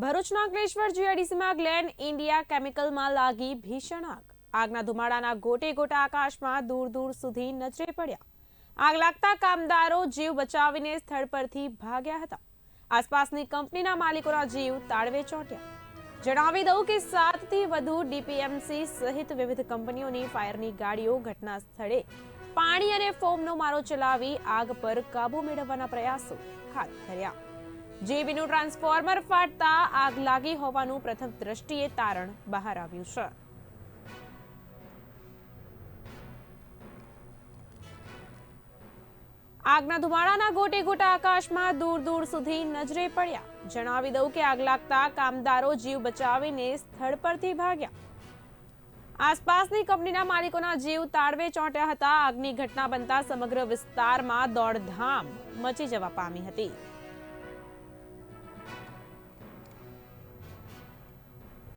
ભરૂચના અંકલેશ્વર જીઆઈડીસીમાં Glen India કેમિકલમાં લાગી ભીષણ આગ. આગના ધુમાડાના ગોટે ગોટા આકાશમાં દૂર દૂર સુધી નજરે પડ્યા. આગ લાગતા કામદારો જીવ બચાવીને સ્થળ પરથી ભાગ્યા હતા. આસપાસની કંપનીના માલિકોના જીવ તાળવે ચોંટ્યા. જણાવી દઉં કે સાતથી વધુ ડીપીએમસી સહિત વિવિધ કંપનીઓની ફાયરની ગાડીઓ ઘટના સ્થળે પાણી અને ફોમનો મારો ચલાવી આગ પર કાબુ મેળવવાના પ્રયાસો હાથ ધર્યા. જેબીનું ટ્રાન્સફોર્મર ફાટતા આગ લાગી હોવાનું પ્રથમ દ્રષ્ટિએ તારણ બહાર આવ્યું છે. આગના ધુમાડાના ગોટે ગોટા આકાશમાં દૂર દૂર સુધી નજરે પડ્યા. જણાવી દઉં કે આગ લાગતા કામદારો જીવ બચાવીને સ્થળ પરથી ભાગ્યા. આસપાસની કંપનીના માલિકોના જીવ તાળવે ચોંટ્યા હતા. આગની ઘટના બનતા સમગ્ર વિસ્તારમાં દોડધામ મચી જવા પામી હતી.